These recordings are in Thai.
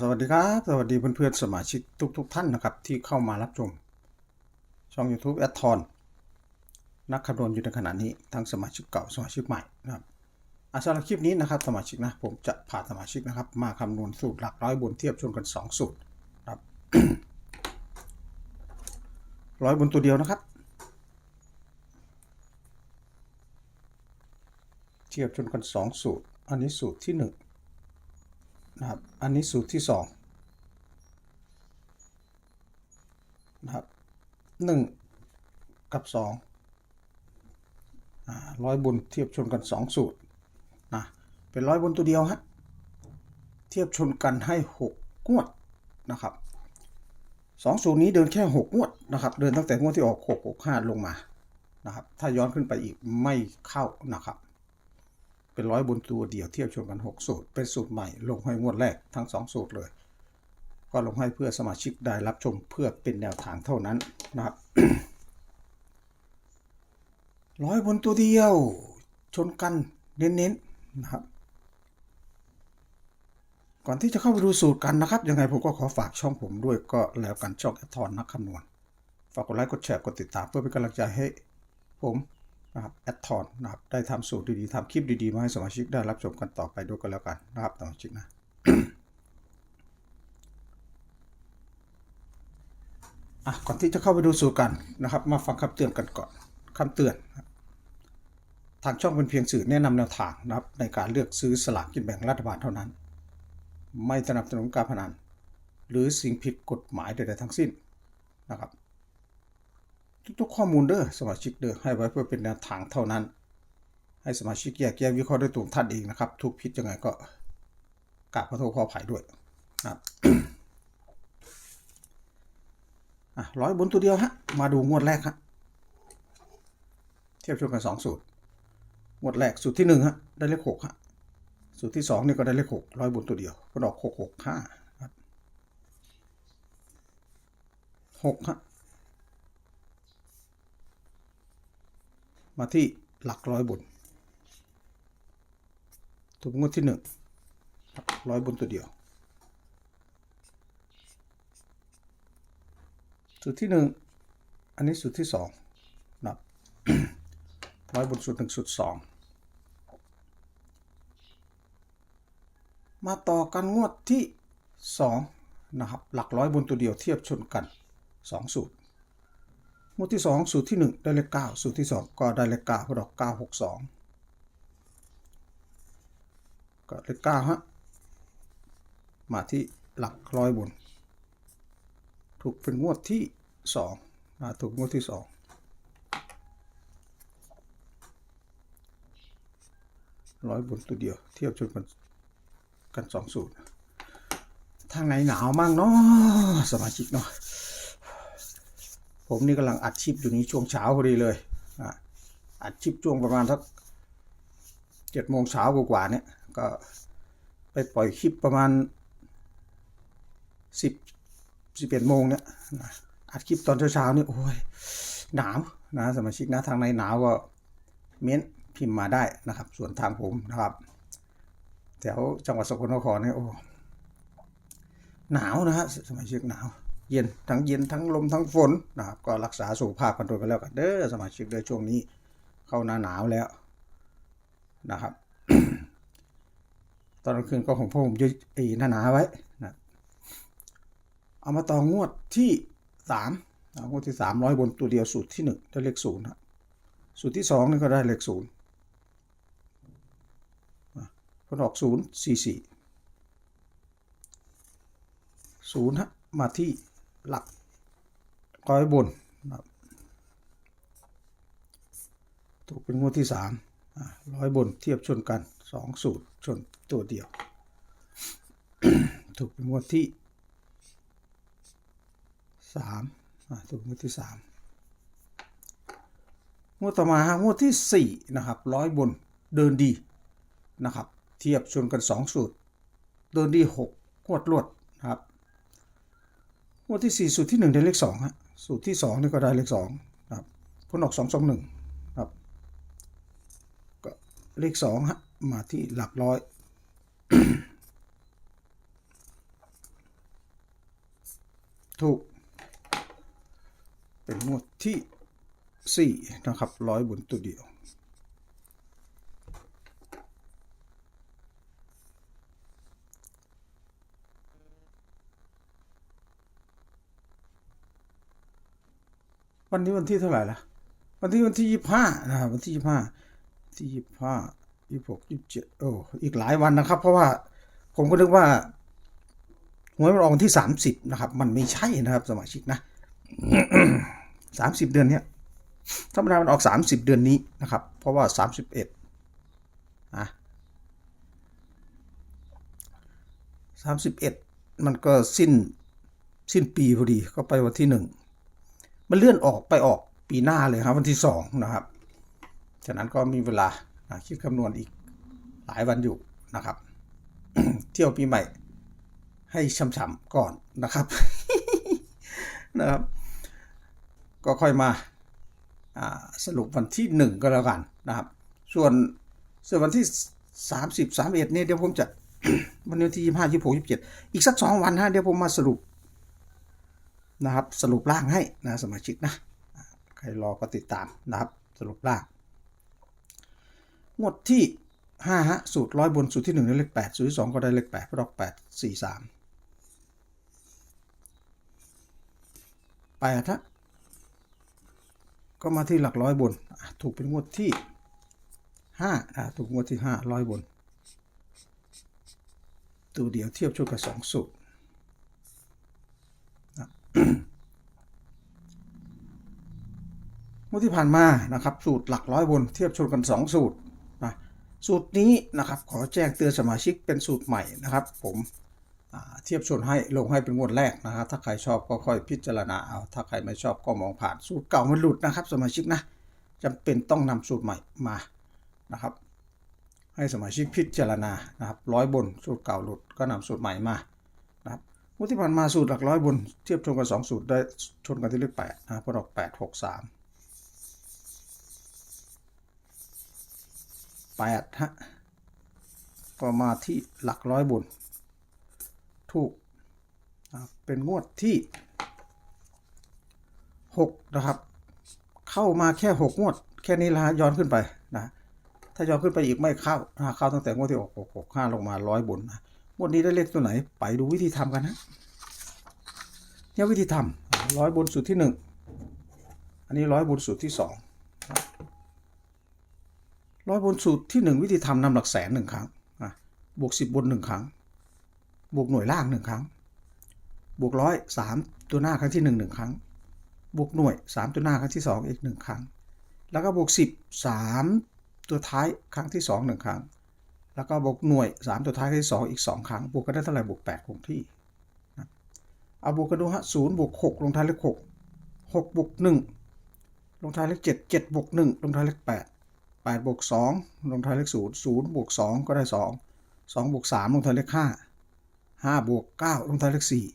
สวัสดีครับ สวัสดีเพื่อนๆสมาชิกทุกๆทท่านนะครับ ที่เข้ามารับชม ช่อง YouTube แอดทอนนักคำนวณอยู่ในขณะนี้ทั้งสมาชิกเก่าสมาชิกใหม่นะครับอาสำหรับคลิปนี้นะครับสมาชิกนะผมจะพาสมาชิกนะครับ มาคำนวณสูตรหลักร้อยบนเทียบชนกัน 2 สูตรนะครับร้อยบนตัวเดียวนะครับ เทียบชนกัน 2 สูตร อันนี้สูตรที่ 1 นะครับ อันนี้สูตรที่2นะครับ1กับ2อ่าร้อยบนเทียบชนกัน 2 สูตรนะเป็นร้อยบนตัวเดียวฮะเทียบชนกันให้6งวดนะครับสองสูตรนี้เดินแค่6งวดนะครับ เดินตั้งแต่งวดที่ออก 6 6 5 ลงมานะครับ ถ้าย้อนขึ้นไปอีกไม่เข้านะครับ เป็นร้อยบนตัวเดียวเทียบชนกัน 6 สูตร เป็นสูตรใหม่ ลงให้งวดแรกทั้ง 2 สูตรเลย ก็ลงให้เพื่อสมาชิกได้รับชมเพื่อเป็นแนวทางเท่านั้นนะครับร้อยบนตัวเดียว ชนกันเน้นๆนะครับ ก่อนที่จะเข้าไปดูสูตรกันนะครับ ยังไงผมก็ขอฝากช่องผมด้วยก็แล้วกันช่องแอทอนนักคำนวณ ฝากกดไลค์กดแชร์กดติดตามเพื่อเป็นกำลังใจให้ผม นะครับแอดทอนนะครับได้ทำสูตรดีๆทำคลิปดีๆ มาให้สมาชิกได้รับชมกันต่อไปด้วยกันแล้วกันนะครับสมาชิกนะอะก่อนที่จะเข้าไปดูสูตรกันนะครับ มาฟังคำเตือนกันก่อนคำเตือน ทางช่องเป็นเพียงสื่อแนะนำแนวทางนะครับ ในการเลือกซื้อสลากกินแบ่งรัฐบาลเท่านั้น ไม่สนับสนุนการพนันหรือสิ่งผิดกฎหมายใดๆทั้งสิ้นนะครับ ทุกๆข้อมูลเด้อสมาชิกเด้อให้ไว้เพื่อเป็นแนวทางเท่านั้น ให้สมาชิกแยกแยะวิเคราะห์ด้วยตัวท่านเองนะครับ ทุกผิดยังไงก็กราบขอโทษขออภัยด้วยนะครับอะร้อยบนตัวเดียวฮะมาดูงวดแรกฮะเทียบชนกันสองสูตร งวดแรกสูตรที่หนึ่งฮะได้เลขหกฮะสูตรที่สองนี่ก็ได้เลขหกร้อยบนตัวเดียวก็ดอกหกหกห้าครับหกฮะ มาที่หลักร้อยบนถูกงวดที่หนึ่งร้อยบนตัวเดียว สูตรที่หนึ่งอันนี้สูตรที่สองนับร้อยบนสูตรหนึ่งสูตรสองมาต่อกันงวดที่สองนะครับ หลักร้อยบนตัวเดียวเทียบชนกันสองสูตร งวดที่สองสูตรที่หนึ่งได้เลขเก้าสูตรที่สองก็ได้เลขเก้าพอดอกเก้าหกสองก็เลขเก้าฮะ มาที่หลักร้อยบน ถูกเป็นงวดที่สองนะถูกงวดที่สองร้อยบนตัวเดียว เทียบชนกันกันสองสูตรทางไหนหนาวมั่งเนาะสมาชิกเนาะ ผมนี่กำลังอัดชิปอยู่นี้ช่วงเช้าพอดีเลยอัดชิปช่วงประมาณสักเจ็ดโมงเช้ากว่าๆเนี่ยก็ไปปล่อยคลิปประมาณสิบสิบเอ็ดโมงเนี่ยอัดคลิปตอนเช้าๆนี่โอ้ยหนาวนะสมาชิกนะทางในหนาวก็เม้นพิมพ์มาได้นะครับ ส่วนทางผมนะครับแถวจังหวัดสกลนครเนี่ยโอ้หนาวนะฮะสมาชิกหนาว เย็นทั้งเย็นทั้งลมทั้งฝนนะครับก็รักษาสุขภาพกันด้วยกันแล้วกันเด้อสมาชิกเด้อช่วงนี้เข้าหน้าหนาวแล้วนะครับ ตอนกลางคืนก็ของพ่อผมจะไอ้หน้าหนาไว้นะเอามาต่องวดที่สามงวดที่สามร้อยบนตัวเดียวสูตรที่หนึ่งได้เลขศูนย์ครับสูตรที่สองนี่ก็ได้เลขศูนย์ผลออกศูนย์สี่สี่ศูนย์ฮะมาที่ หลักร้อยบนนะครับถูกเป็นงวดที่สามร้อยบนเทียบชนกันสองสูตรชนตัวเดียว ถูกเป็นงวดที่สามถูกงวดที่สามงวดต่อมาฮะงวดที่สี่นะครับร้อยบนเดินดีนะครับ เทียบชนกันสองสูตร เดินดีหกงวดรวดนะครับ งวดที่ 4 สูตรที่ 1 ได้เลข2ฮะสูตรที่ 2 นี่ก็ได้เลข2ครับผลออก 2 2 1ครับก็เลข2ฮะมาที่หลักร้อยถูก เป็นงวดที่ 4 นะครับร้อยบนตัวเดียว วันนี้วันที่เท่าไหร่ละวันที่วันที่ยี่ห้านะครับวันที่ยี่ห้าที่ยี่ห้ายี่หกยี่เจ็ดโอ้อีกหลายวันนะครับ เพราะว่าผมก็นึกว่าหวยมันออกที่สามสิบนะครับ มันไม่ใช่นะครับ สมาชิกนะสามสิบเดือนเนี้ยธรรมดามันออกสามสิบเดือนนี้นะครับ เพราะว่าสามสิบเอ็ดอะสามสิบเอ็ดมันก็สิ้นสิ้นปีพอดีก็ไปวันที่หนึ่ง มันเลื่อนออกไปออกปีหน้าเลยครับ วันที่สองนะครับ ฉะนั้นก็มีเวลานะคิดคำนวณอีกหลายวันอยู่นะครับ เที่ยวปีใหม่ให้ช่ำๆก่อนนะครับนะครับ ก็ค่อยมาสรุปวันที่หนึ่งก็แล้วกันนะครับ ส่วนส่วนวันที่สามสิบสามเอ็ดเนี่ยเดี๋ยวผมจะวันที่ยี่ห้ายี่หกยี่เจ็ดอีกสักสองวันฮะเดี๋ยวผมมาสรุป นะครับ สรุปร่างให้นะสมาชิกนะใครรอก็ติดตามนะครับ สรุปร่างงวดที่ห้าฮะสูตรร้อยบนสูตรที่หนึ่งได้เลขแปดสูตรที่สองก็ได้เลขแปดเพราะดอกแปดสี่สามแปดฮะก็มาที่หลักร้อยบน ถูกเป็นงวดที่ห้าอะถูกงวดที่ห้าร้อยบน ตัวเดียวเทียบชุดกับสองสูตร งวดที่ผ่านมานะครับ สูตรหลักร้อยบนเทียบชนกัน 2 สูตรนะสูตรนี้นะครับ ขอแจ้งเตือนสมาชิกเป็นสูตรใหม่นะครับ ผมเทียบชนให้ลงให้เป็นงวดแรกนะครับถ้าใครชอบก็ค่อยพิจารณาเอาถ้าใครไม่ชอบก็มองผ่านสูตรเก่ามันหลุดนะครับ สมาชิกนะจำเป็นต้องนำสูตรใหม่มานะครับ ให้สมาชิกพิจารณานะครับร้อยบนสูตรเก่าหลุดก็นำสูตรใหม่มา งวดที่ผ่านมาสูตรหลักร้อยบน เทียบชนกันสองสูตรได้ชนกันที่เลขแปดนะพออกแปดหกสามแปดฮะก็มาที่หลักร้อยบน ถูกเป็นงวดที่หกนะครับ เข้ามาแค่หกงวด แค่นี้ละย้อนขึ้นไปนะถ้าย้อนขึ้นไปอีกไม่เข้านะเข้าตั้งแต่งวดที่หกหกหกห้าลงมาร้อยบนนะ งวดนี้ได้เลขตัวไหน ไปดูวิธีทำกันนะเนี่ยวิธีทำร้อยบนสูตรที่หนึ่งอันนี้ร้อยบนสูตรที่สองร้อยบนสูตรที่หนึ่งวิธีทำนำหลักแสนหนึ่งครั้งบวกสิบบนหนึ่งครั้ง บวกหน่วยล่างหนึ่งครั้ง บวกร้อยสามตัวหน้าครั้งที่หนึ่งหนึ่งครั้ง บวกหน่วยสามตัวหน้าครั้งที่สองอีกหนึ่งครั้ง แล้วก็บวกสิบสามตัวท้ายครั้งที่สองหนึ่งครั้ง แล้วก็บวกหน่วยสามตัวท้ายครั้งที่สองอีกสองครั้ง บวกกันได้เท่าไหร่บวกแปดคงที่นะเอาบวกกันดูฮะศูนย์บวกหกลงท้ายเลขหกหกบวกหนึ่งลงท้ายเลขเจ็ดเจ็ดบวกหนึ่งลงท้ายเลขแปดแปดบวกสองลงท้ายเลขศูนย์ศูนย์บวกสองก็ได้สองสองบวกสามลงท้ายเลขห้าห้าบวกเก้าลงท้ายเลขสี่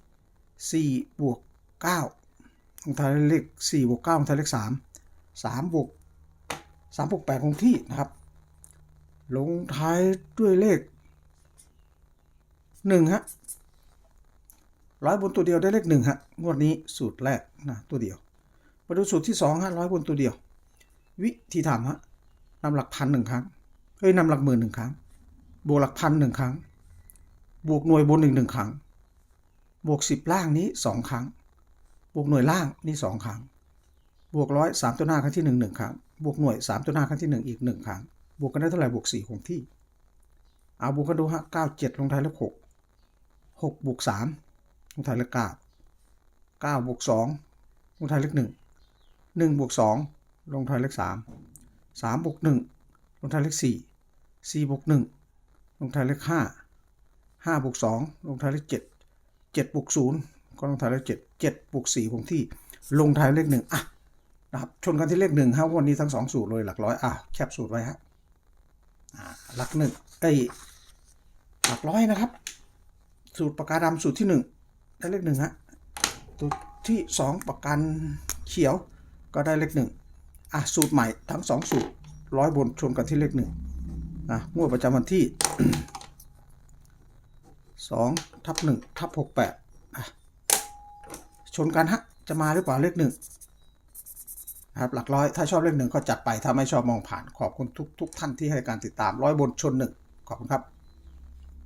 สี่บวกเก้าลงท้ายเลขสี่บวกเก้าลงท้ายเลขสามสามบวกสามบวกแปดคงที่นะครับ ลงท้ายด้วยเลขหนึ่งฮะร้อยบนตัวเดียวได้เลขหนึ่งฮะงวดนี้สูตรแรกนะตัวเดียว มาดูสูตรที่สองฮะร้อยบนตัวเดียว วิธีทำฮะนำหลักพันหนึ่งครั้งเฮ้ยนำหลักหมื่นหนึ่งครั้ง บวกหลักพันหนึ่งครั้ง บวกหน่วยบนหนึ่งหนึ่งครั้ง บวกสิบล่างนี้สองครั้ง บวกหน่วยล่างนี่สองครั้ง บวกร้อยสามตัวหน้าครั้งที่หนึ่งหนึ่งครั้ง บวกหน่วยสามตัวหน้าครั้งที่หนึ่งอีกหนึ่งครั้ง บวกกันได้เท่าไหร่บวกสี่คงที่เอาบวกกันดูฮะเก้าเจ็ดลงท้ายเลขหกหกบวกสามลงท้ายเลขเก้าเก้าบวกสองลงท้ายเลขหนึ่งหนึ่งบวกสองลงท้ายเลขสามสามบวกหนึ่งลงท้ายเลขสี่สี่บวกหนึ่งลงท้ายเลขห้าห้าบวกสองลงท้ายเลขเจ็ดเจ็ดบวกศูนย์ก็ลงท้ายเลขเจ็ดเจ็ดบวกสี่คงที่ลงท้ายเลขหนึ่งอะนะครับชนกันที่เลขหนึ่งฮะวันนี้ทั้งสองสูตรเลยหลักร้อยอะแคปสูตรไว้ฮะ หลักหนึ่งไอยหลักร้อยนะครับ สูตรปากกาดำสูตรที่หนึ่งได้เลขหนึ่งฮะสูตรที่สองปากกาเขียวก็ได้เลขหนึ่งอะสูตรใหม่ทั้งสองสูตรร้อยบนชนกันที่เลขหนึ่งนะงวดประจำวันที่สองทับหนึ่งทับหกแปดอะชนกันฮะจะมาหรือเปล่าเลขหนึ่ง นะครับหลักร้อยถ้าชอบเลขหนึ่งก็จัดไปถ้าไม่ชอบมองผ่านขอบคุณทุกทุกท่านที่ให้การติดตามร้อยบนชนหนึ่งขอบคุณครับ